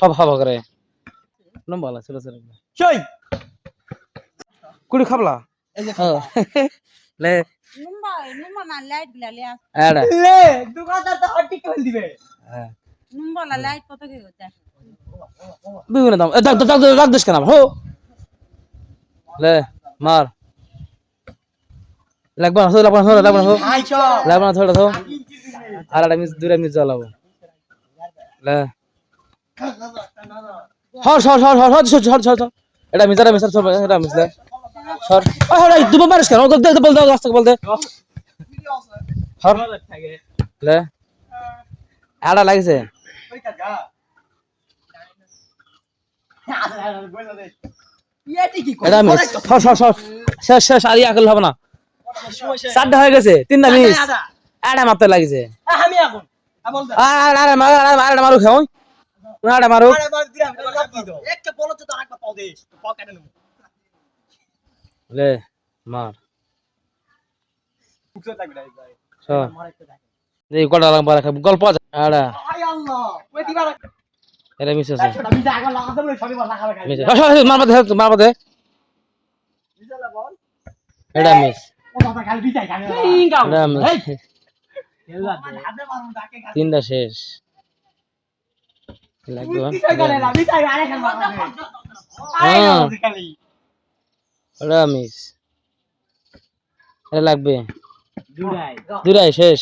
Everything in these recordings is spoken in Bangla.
পাপা করে। লম্বা লা ছোট ছোট কুড়ি খাবলা? লে numba numba na light গুলা লিয়া আড়া লে দোকানদার তো হট টিক করে দিবে। হ্যাঁ। numba la light কত কি হচ্ছে? বিভিন্ন দাম। এ, দাগ দাগ দাগ দাগ দিস কেন হো। লে মার। লাগবা না লাগবা না লাগবা না হো। আই চ লাগবা না থোড়া থো আর একটা মিস দুটা মিস জ্বালাবো। লে। হর সর সর সর সর সর সর সর এটা মিস এটা মিস সর এটা মিস সর ও হর দুটো মারিস কেন? দে দে বল দে রাস্তা বল দে। হর। লে। আড়া লাগছে। এটা মিস। সর সর সর শেষ শেষ আর ইয়াকল হবে না। চারটা হয়ে গেছে তিনটা মিস। আড়া মারতে লাগিছে। আমি এখন বল দা। আরে আরে মার আরে মার মারু খাও। মারু একটা বলো তো পাও পাও লে মার। বুঝতে থাকবে ভাই। সর মার একটা দেখ। এই কটা লাগ পারে গল্প আছে। আড়া। আই আল্লাহ ওই দিবা এটা মিস আছে। আগা লাগাতে বলে মিস মার মার বল। এটা মিস। ও দাদা তিনটা শেষ। লাগবে। হ্যাঁ। দুরাই শেষ।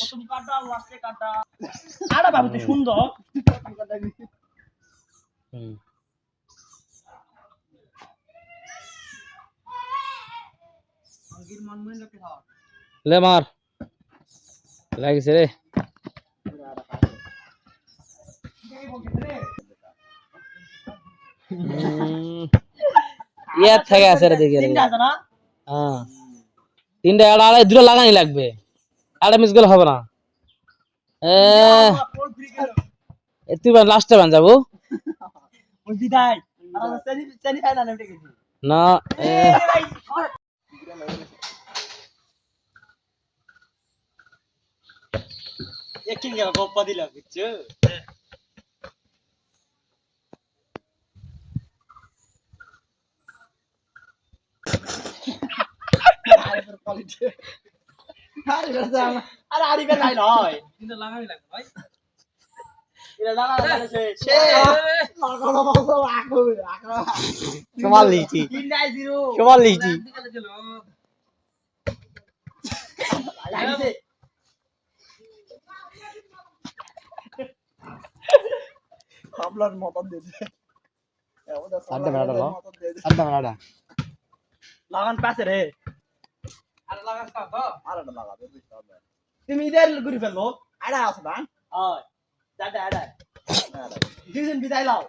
সুন্দর। লে মার। লাগিছে রে। ইয়ার থেকে আছে রে দেখি তিনটা আছে না? হ্যাঁ। তিনটা আড়া আড়াই দুটো লাগানি লাগবে। আড়া মিস গেলে হবে না। এ তুই লাস্টে বান যাব। বিদায় না একিন গেল? গপ্পা দিলা বুঝছ আরে আরিবে নাই নয় তিনটা লাগানি লাগবে ভাই। এটা দাঁড়া দাঁড়া সে সে সমান লিখছি সমান লিখছি আপনার মতন দিয়েছে আড্ডা মারাটা লো। আড্ডা লাগান পাশে রে। আরে আরেকটা লাগাবে বুঝতে হবে তুমি ইদের ঘুরি ফেলল আড়া আছে না? হয়। দাদা আড়া দুজন বিদায় লাও।